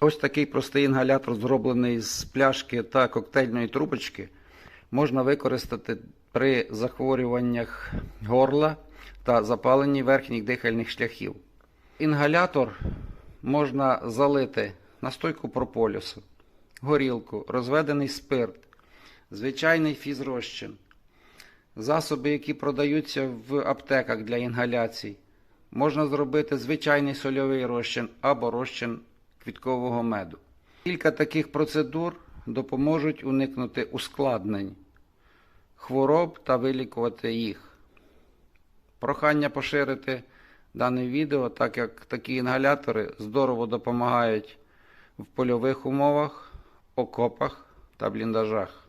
Ось такий простий інгалятор, зроблений з пляшки та коктейльної трубочки, можна використати при захворюваннях горла та запаленні верхніх дихальних шляхів. Інгалятор можна залити настойку прополісу, горілку, розведений спирт, звичайний фізрозчин, засоби, які продаються в аптеках для інгаляцій. Можна зробити звичайний сольовий розчин або розчин квіткового меду. Кілька таких процедур допоможуть уникнути ускладнень хвороб та вилікувати їх. Прохання поширити дане відео, так як такі інгалятори здорово допомагають в польових умовах, окопах та бліндажах.